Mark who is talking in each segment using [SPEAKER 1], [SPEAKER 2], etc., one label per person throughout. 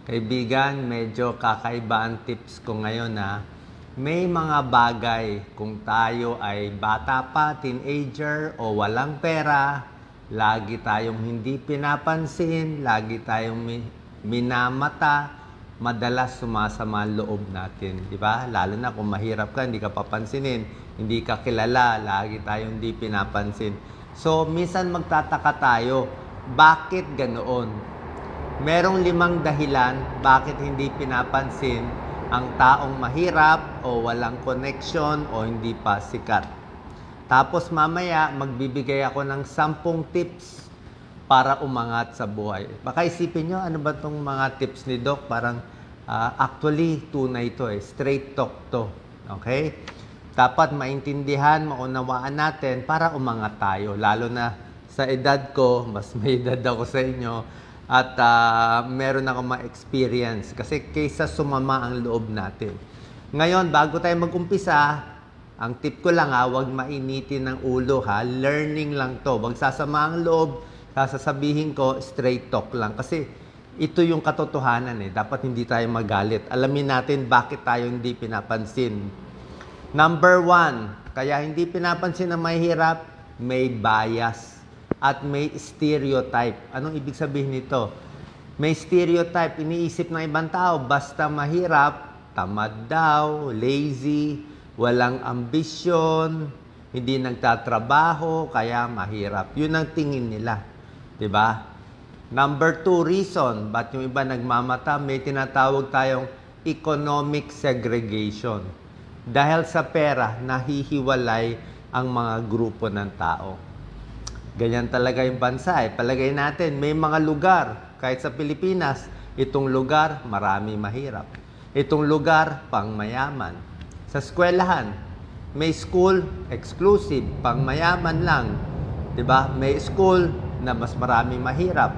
[SPEAKER 1] Kaibigan, medyo kakaiba ang tips ko ngayon na may mga bagay kung tayo ay bata pa, teenager o walang pera, lagi tayong hindi pinapansin, lagi tayong mi- minamata, madalas sumasama ang loob natin, di ba? Lalo na kung mahirap ka, hindi ka papansinin, hindi ka kilala, lagi tayong hindi pinapansin. So, minsan magtataka tayo, bakit ganoon? Merong limang dahilan bakit hindi pinapansin ang taong mahirap o walang connection o hindi pa sikat. Tapos mamaya magbibigay ako ng sampung tips para umangat sa buhay. Baka isipin nyo, ano ba tong mga tips ni Doc? Parang ah, actually tunay to eh. Straight talk to. Okay? Dapat maintindihan, maunawaan natin para umangat tayo. Lalo na sa edad ko, mas may edad ako sa inyo, at ah, meron ako ma-experience. Kasi kaysa sumama ang loob natin. Ngayon, bago tayo mag-umpisa, ang tip ko lang ha, huwag mainitin ng ulo ha. Learning lang to. Huwag sasama ang loob. Sasabihin ko, straight talk lang. Kasi ito yung katotohanan eh. Dapat hindi tayo magalit. Alamin natin bakit tayo hindi pinapansin. Number one, kaya hindi pinapansin na mahirap, may bias at may stereotype. Anong ibig sabihin nito? May stereotype, iniisip ng ibang tao, basta mahirap, tamad daw, lazy, walang ambisyon, hindi nagtatrabaho, kaya mahirap. Yun ang tingin nila. ba? Number two reason, ba't yung iba nagmamata, may tinatawag tayong economic segregation. Dahil sa pera, nahihiwalay ang mga grupo ng tao. Ganyan talaga yung bansa eh. Palagay natin, may mga lugar, kahit sa Pilipinas, itong lugar, marami mahirap. Itong lugar, pang mayaman. Sa eskwelahan, may school, exclusive, pang mayaman lang. ba? May school na mas marami mahirap.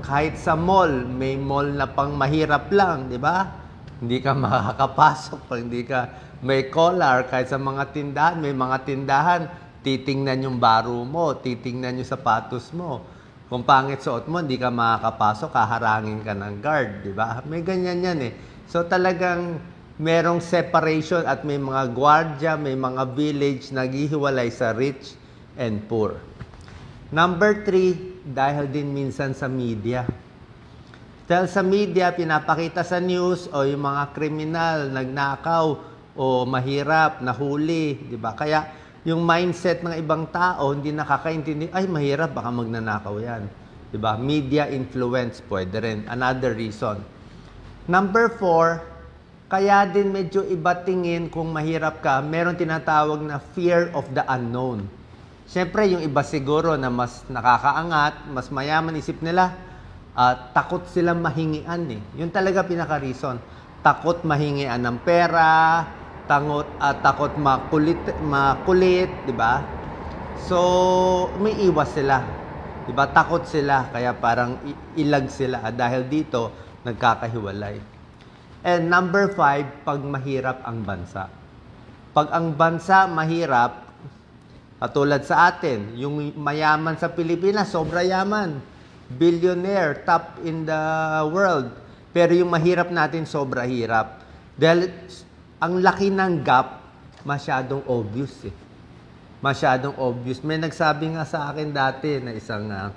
[SPEAKER 1] Kahit sa mall, may mall na pang mahirap lang, 'di ba? Hindi ka makakapasok pag hindi ka may collar. Kahit sa mga tindahan, may mga tindahan, titingnan yung baro mo, titingnan yung sapatos mo. Kung pangit suot mo, hindi ka makakapasok, kaharangin ka ng guard, di ba? May ganyan yan eh. So talagang merong separation at may mga gwardya, may mga village naghihiwalay sa rich and poor. Number three, dahil din minsan sa media. Dahil sa media, pinapakita sa news o yung mga kriminal, nagnakaw o mahirap, nahuli, di ba? Kaya yung mindset ng ibang tao, hindi nakakaintindi, ay mahirap, baka magnanakaw yan. Di ba? Media influence pwede rin. Another reason. Number four, kaya din medyo iba tingin kung mahirap ka, meron tinatawag na fear of the unknown. Siyempre, yung iba siguro na mas nakakaangat, mas mayaman isip nila, ah, takot silang mahingian eh. Yun talaga pinaka-reason. Takot mahingian ng pera, takot, ah, takot makulit, makulit, di ba? So, may iwas sila. Di ba? Takot sila, kaya parang ilag sila ah, dahil dito nagkakahiwalay. And number five, pag mahirap ang bansa. Pag ang bansa mahirap, katulad sa atin, yung mayaman sa Pilipinas, sobra yaman. Billionaire, top in the world. Pero yung mahirap natin, sobra hirap. Dahil ang laki ng gap, masyadong obvious eh. Masyadong obvious. May nagsabi nga sa akin dati na isang ah,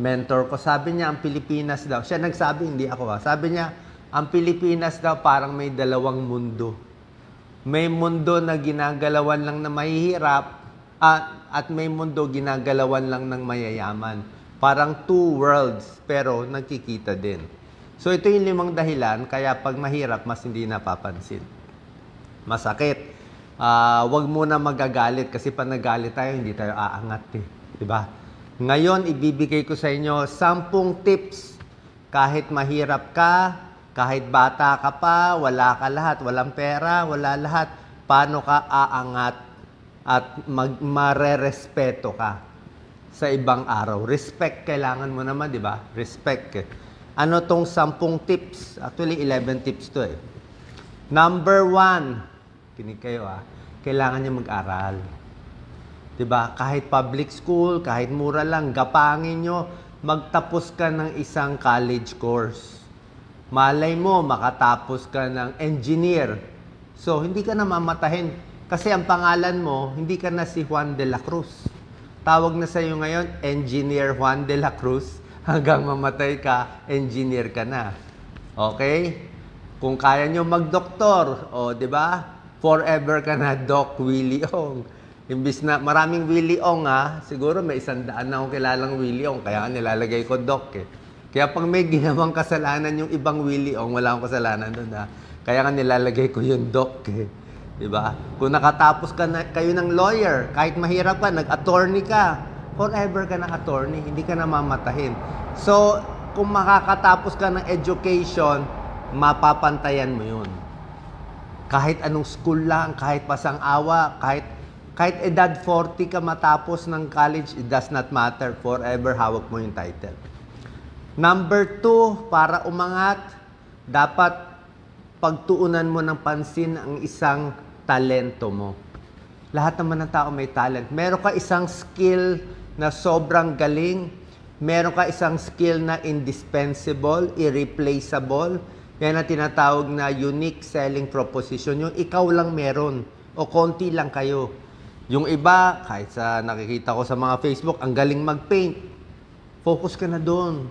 [SPEAKER 1] mentor ko, sabi niya ang Pilipinas daw, siya nagsabi, hindi ako ha, sabi niya, ang Pilipinas daw parang may dalawang mundo. May mundo na ginagalawan lang na mahihirap at, at may mundo ginagalawan lang ng mayayaman. Parang two worlds pero nagkikita din. So ito yung limang dahilan kaya pag mahirap mas hindi napapansin. Masakit. Ah, wag muna magagalit kasi pag nagalit tayo hindi tayo aangat eh, 'di ba? Ngayon ibibigay ko sa inyo 10 tips kahit mahirap ka, kahit bata ka pa, wala ka lahat, walang pera, wala lahat, paano ka aangat at mag marerespeto ka sa ibang araw. Respect kailangan mo naman, 'di ba? Respect. eh. Ano tong 10 tips? Actually 11 tips 'to eh. Number one, kinig kayo ah, kailangan niya mag-aral. 'Di ba? Kahit public school, kahit mura lang, gapangin nyo, magtapos ka ng isang college course. Malay mo, makatapos ka ng engineer. So, hindi ka na mamatahin. Kasi ang pangalan mo, hindi ka na si Juan de la Cruz. Tawag na sa iyo ngayon, Engineer Juan de la Cruz. Hanggang mamatay ka, engineer ka na. Okay? Kung kaya nyo magdoktor, o, di ba? Forever ka na, Doc Willie Ong. Imbis na maraming Willie Ong ha, siguro may isang daan na akong kilalang Willie Ong, kaya nilalagay ko Doc eh. Kaya pag may ginawang kasalanan yung ibang Willie Ong, wala akong kasalanan doon ha. Kaya nga nilalagay ko yung Doc eh. Di ba? Kung nakatapos ka na, kayo ng lawyer, kahit mahirap ka, nag-attorney ka, forever ka ng attorney, hindi ka na mamatahin. So, kung makakatapos ka ng education, mapapantayan mo yun. Kahit anong school lang, kahit pasang awa, kahit kahit edad 40 ka matapos ng college, it does not matter. Forever hawak mo yung title. Number two, para umangat, dapat pagtuunan mo ng pansin ang isang talento mo. Lahat naman ng tao may talent. Meron ka isang skill na sobrang galing. Meron ka isang skill na indispensable, irreplaceable. Yan ang tinatawag na unique selling proposition. Yung ikaw lang meron o konti lang kayo. Yung iba, kahit sa nakikita ko sa mga Facebook, ang galing mag-paint. Focus ka na doon.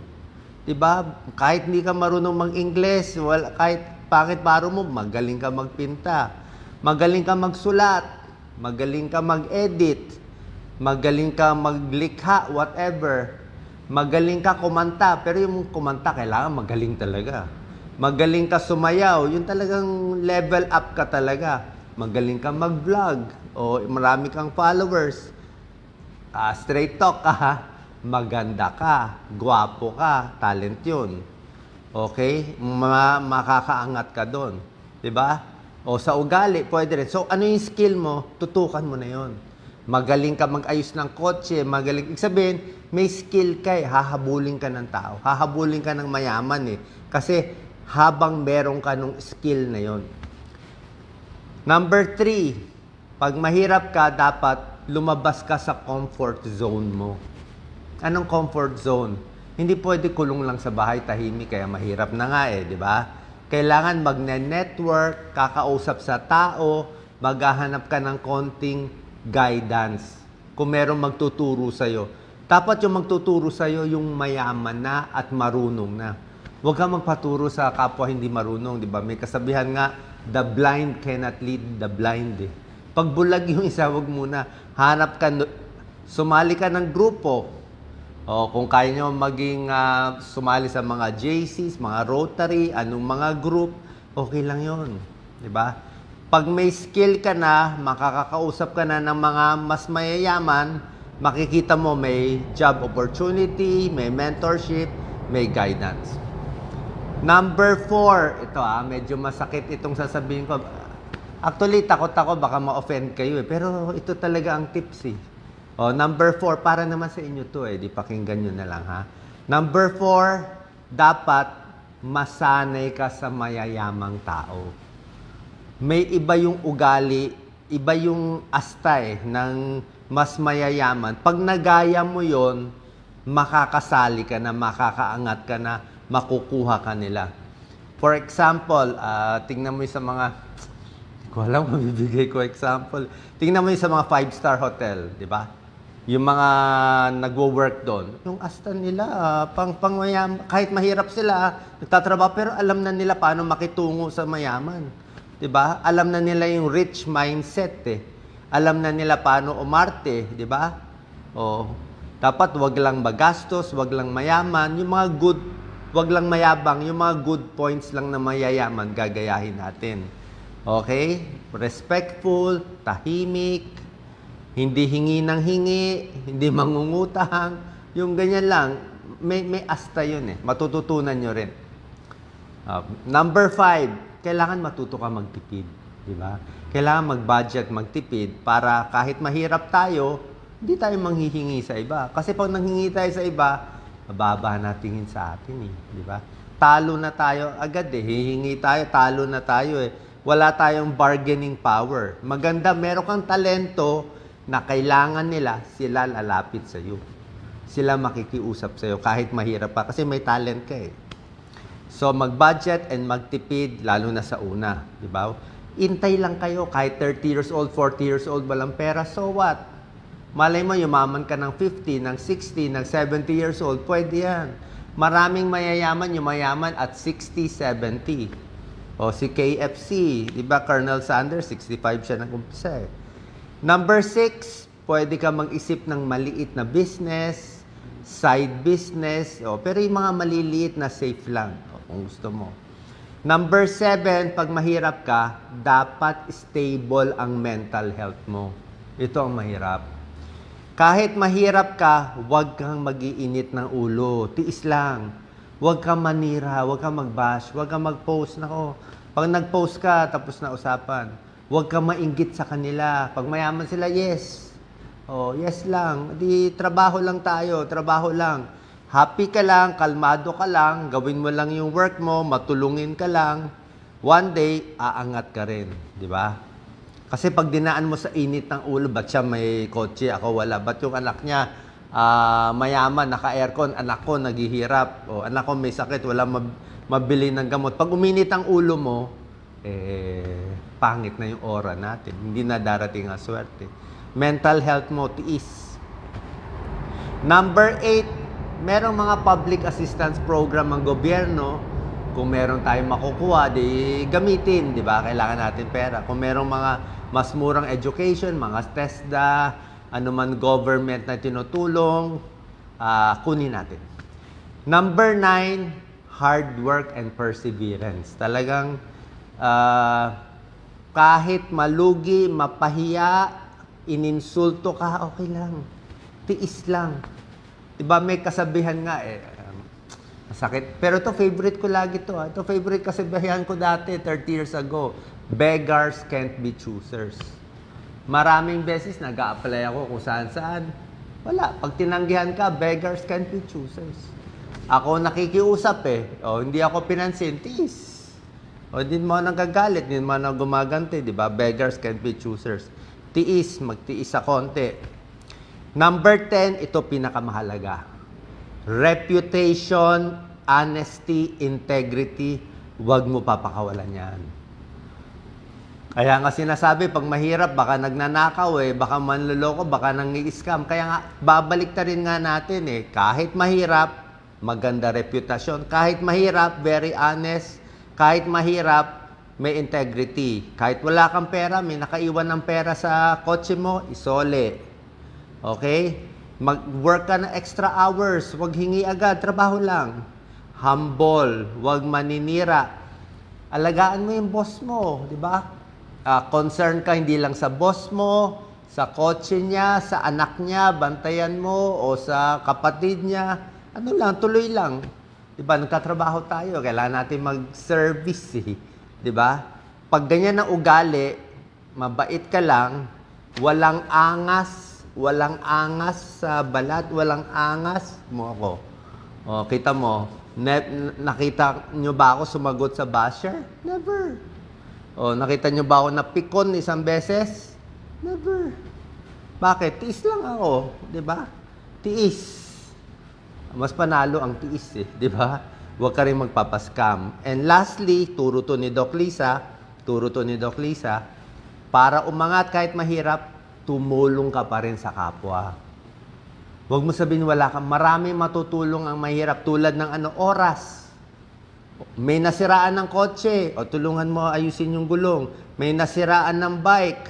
[SPEAKER 1] 'Di ba? Kahit hindi ka marunong mag-Ingles, wala kahit pangit paro mo, magaling ka magpinta. Magaling ka magsulat, magaling ka mag-edit, magaling ka maglikha, whatever. Magaling ka kumanta, pero yung kumanta kailangan magaling talaga. Magaling ka sumayaw, yun talagang level up ka talaga. Magaling ka mag-vlog, o marami kang followers. Ah, straight talk ka, ha? maganda ka, gwapo ka, talent yun. Okay? Ma- makakaangat ka doon. 'Di ba? O sa ugali, pwede rin. So, ano yung skill mo? Tutukan mo na yon. Magaling ka mag-ayos ng kotse, magaling. Ibig sabihin, may skill ka eh, hahabulin ka ng tao. Hahabulin ka ng mayaman eh. Kasi habang meron ka nung skill na yon. Number three, pag mahirap ka, dapat lumabas ka sa comfort zone mo. Anong comfort zone? Hindi pwede kulong lang sa bahay, tahimik, kaya mahirap na nga eh, di ba? Kailangan magne-network, kakausap sa tao, maghahanap ka ng konting guidance. Kung merong magtuturo sa'yo. Dapat yung magtuturo sa'yo yung mayaman na at marunong na. Huwag kang magpaturo sa kapwa hindi marunong, di ba? May kasabihan nga, the blind cannot lead the blind eh. Pag bulag yung isa, wag muna. Hanap ka, sumali ka ng grupo, o kung kaya nyo maging ah, sumali sa mga JCs, mga Rotary, anong mga group, okay lang yon, Di ba? Pag may skill ka na, makakakausap ka na ng mga mas mayayaman, makikita mo may job opportunity, may mentorship, may guidance. Number four, ito ah, medyo masakit itong sasabihin ko. Actually, takot ako baka ma-offend kayo eh. Pero ito talaga ang tips eh. Oh, number four, para naman sa inyo to eh. Di pakinggan nyo na lang ha. Number four, dapat masanay ka sa mayayamang tao. May iba yung ugali, iba yung asta eh, ng mas mayayaman. Pag nagaya mo yon makakasali ka na, makakaangat ka na, makukuha ka nila. For example, ah, tingnan mo yung sa mga, ko alam, mabibigay ko example. Tingnan mo yung sa mga five-star hotel, di ba? Yung mga nagwo-work doon, yung asta nila, ah, pang, pang mayam, kahit mahirap sila, nagtatrabaho, pero alam na nila paano makitungo sa mayaman. 'Di ba? Alam na nila yung rich mindset eh. Alam na nila paano umarte, 'di ba? Oh, dapat wag lang magastos, wag lang mayaman, yung mga good, wag lang mayabang, yung mga good points lang na mayayaman gagayahin natin. Okay? Respectful, tahimik, hindi hingi ng hingi, hindi mangungutang, yung ganyan lang, may, may asta yun eh. Matututunan nyo rin. Uh, number five, kailangan matuto ka magtipid. Di ba? Kailangan mag-budget, magtipid para kahit mahirap tayo, hindi tayo manghihingi sa iba. Kasi pag nanghingi tayo sa iba, mababa na tingin sa atin eh. Di ba? Talo na tayo agad eh. Hihingi tayo, talo na tayo eh. Wala tayong bargaining power. Maganda, meron kang talento na kailangan nila, sila lalapit sa iyo. Sila makikiusap sa iyo kahit mahirap pa kasi may talent ka eh. So mag-budget and magtipid lalo na sa una, di ba? Intay lang kayo kahit 30 years old, 40 years old walang pera, so what? Malay mo yumaman ka ng 50, ng 60, ng 70 years old, pwede yan. Maraming mayayaman yumayaman at 60, 70. O si KFC, di ba Colonel Sanders, 65 siya nag umpisa eh. Number 6, pwede ka mag-isip ng maliit na business, side business, o, pero yung mga maliliit na safe lang, o, kung gusto mo. Number 7, pag mahirap ka, dapat stable ang mental health mo. Ito ang mahirap. Kahit mahirap ka, huwag kang magiinit ng ulo. Tiis lang. Huwag kang manira, huwag kang mag-bash, huwag kang mag-post. Nako, pag nag-post ka, tapos na usapan. Huwag kang mainggit sa kanila. Pag mayaman sila, yes. Oh, yes lang. Di trabaho lang tayo, trabaho lang. Happy ka lang, kalmado ka lang, gawin mo lang yung work mo, matulungin ka lang. One day, aangat ka rin, di ba? Kasi pag dinaan mo sa init ng ulo, ba't siya may kotse, ako wala. Ba't yung anak niya, ah, mayaman, naka-aircon, anak ko naghihirap, o anak ko may sakit, wala mab- mabili ng gamot. Pag uminit ang ulo mo, eh, pangit na yung aura natin. Hindi na darating ang swerte. Mental health mo, tiis. Number 8, merong mga public assistance program ng gobyerno. Kung meron tayong makukuha, di gamitin, di ba? Kailangan natin pera. Kung merong mga mas murang education, mga TESDA, ano man government na tinutulong, ah, kunin natin. Number 9, hard work and perseverance. Talagang ah, kahit malugi, mapahiya, ininsulto ka, okay lang. Tiis lang. Diba may kasabihan nga eh, masakit. Pero to favorite ko lagi to. Ha? Ito favorite kasabihan ko dati, 30 years ago. Beggars can't be choosers. Maraming beses nag apply ako kung saan saan. Wala. Pag tinanggihan ka, beggars can't be choosers. Ako nakikiusap eh. O, hindi ako pinansin. Tiis. O, hindi mo nagagalit, hindi mo na gumaganti, di ba? Beggars can't be choosers. Tiis, magtiis sa konti. Number 10, ito pinakamahalaga. Reputation, honesty, integrity, huwag mo papakawalan yan. Kaya nga sinasabi, pag mahirap, baka nagnanakaw eh, baka manloloko, baka nangi-scam. Kaya nga, babalik ta rin nga natin eh. Kahit mahirap, maganda reputasyon. Kahit mahirap, very honest. Kahit mahirap, may integrity. Kahit wala kang pera, may nakaiwan ng pera sa kotse mo, isole. Okay? Mag-work ka ng extra hours, huwag hingi agad, trabaho lang. Humble, huwag maninira. Alagaan mo yung boss mo, di ba? Ah, concern ka hindi lang sa boss mo, sa kotse niya, sa anak niya, bantayan mo, o sa kapatid niya. Ano lang, tuloy lang. Di ba? Nagtatrabaho tayo, kailangan natin mag-service eh. Di ba? Pag ganyan ang ugali, mabait ka lang, walang angas, walang angas sa balat, walang angas mo ako. O, kita mo, ne- nakita nyo ba ako sumagot sa basher? Never. O, nakita nyo ba ako napikon isang beses? Never. Bakit? Tiis lang ako, di ba? Tiis. Mas panalo ang tiis eh, di ba? Huwag ka rin magpapaskam. And lastly, turo to ni Doc Lisa, turo to ni Doc Lisa, para umangat kahit mahirap, tumulong ka pa rin sa kapwa. Huwag mo sabihin wala ka. Marami matutulong ang mahirap tulad ng ano, oras. May nasiraan ng kotse, o tulungan mo ayusin yung gulong. May nasiraan ng bike,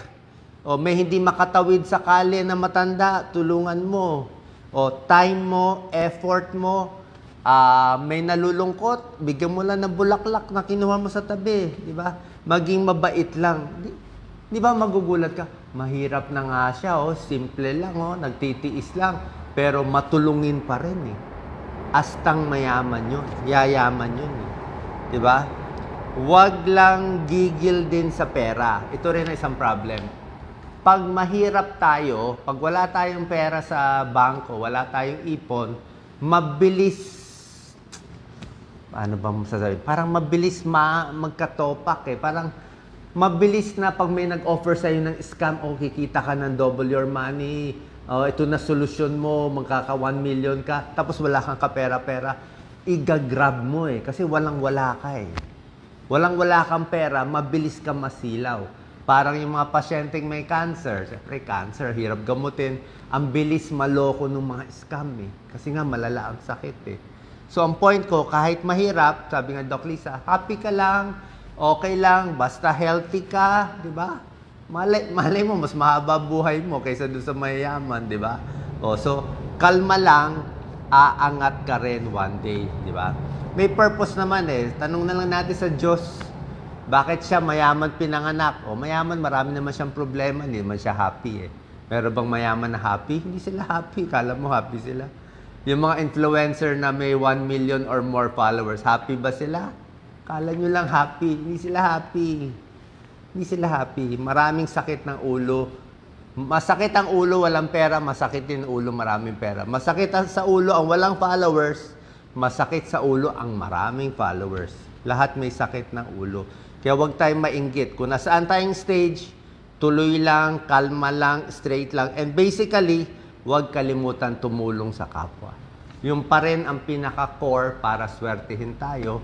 [SPEAKER 1] o may hindi makatawid sa kali na matanda, tulungan mo. O time mo, effort mo, ah may nalulungkot, bigyan mo lang ng bulaklak na kinuha mo sa tabi, di ba? Maging mabait lang. Di, di ba magugulat ka? Mahirap na nga siya, oh, simple lang, oh, nagtitiis lang, pero matulungin pa rin eh. Astang mayaman yun, yayaman yun eh. Ba? Huwag lang gigil din sa pera. Ito rin ang isang problem. Pag mahirap tayo, pag wala tayong pera sa bangko, wala tayong ipon, mabilis ano ba masasabi? Parang mabilis ma magkatopak eh. Parang mabilis na pag may nag-offer sa'yo ng scam, o kikita ka ng double your money, oh, ito na solusyon mo, magkaka 1 million ka, tapos wala kang kapera-pera. igagrab mo eh. Kasi walang-wala ka eh. Walang-wala kang pera, mabilis ka masilaw. Parang yung mga pasyenteng may cancer. Siyempre, cancer, hirap gamutin. Ang bilis maloko ng mga scam eh. Kasi nga, malala ang sakit eh. So, ang point ko, kahit mahirap, sabi nga Doc Lisa, happy ka lang, okay lang, basta healthy ka, di ba? Malay, malay mo, mas mahaba buhay mo kaysa doon sa mayayaman, di ba? O, so, kalma lang, aangat ka rin one day, di ba? May purpose naman eh. Tanong na lang natin sa Diyos, bakit siya mayaman pinanganak? O mayaman, marami naman siyang problema, hindi naman siya happy eh. Pero bang mayaman na happy? Hindi sila happy. Kala mo happy sila. Yung mga influencer na may 1 million or more followers, happy ba sila? Kala nyo lang happy. Hindi sila happy. Hindi sila happy. Maraming sakit ng ulo. Masakit ang ulo, walang pera. Masakit din ulo, maraming pera. Masakit sa ulo ang walang followers. Masakit sa ulo ang maraming followers. Lahat may sakit ng ulo. Kaya huwag tayong mainggit. Kung nasaan tayong stage, tuloy lang, kalma lang, straight lang. And basically, huwag kalimutan tumulong sa kapwa. Yung pa rin ang pinaka-core para swertihin tayo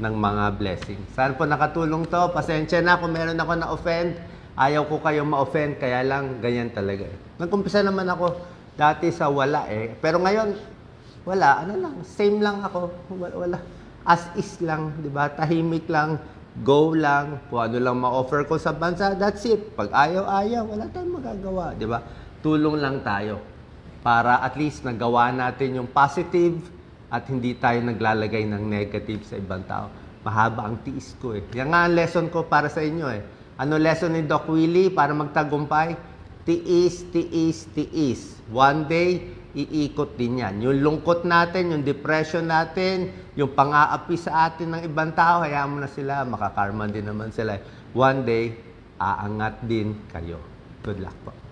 [SPEAKER 1] ng mga blessings. Saan po nakatulong to? Pasensya na kung meron ako na-offend. Ayaw ko kayong ma-offend, kaya lang ganyan talaga. eh. Nagkumpisa naman ako dati sa wala eh. Pero ngayon, wala. Ano lang, same lang ako. Wala. As is lang, di ba? Tahimik lang, go lang, kung ano lang ma-offer ko sa bansa, that's it. Pag ayaw-ayaw, wala tayong magagawa, di ba? Tulong lang tayo para at least nagawa natin yung positive at hindi tayo naglalagay ng negative sa ibang tao. Mahaba ang tiis ko eh. Yan nga ang lesson ko para sa inyo eh. Ano lesson ni Doc Willie para magtagumpay? Tiis, tiis, tiis. One day, iikot din yan. Yung lungkot natin, yung depression natin, yung pang-aapi sa atin ng ibang tao, hayaan mo na sila, makakarma din naman sila. One day, aangat din kayo. Good luck po.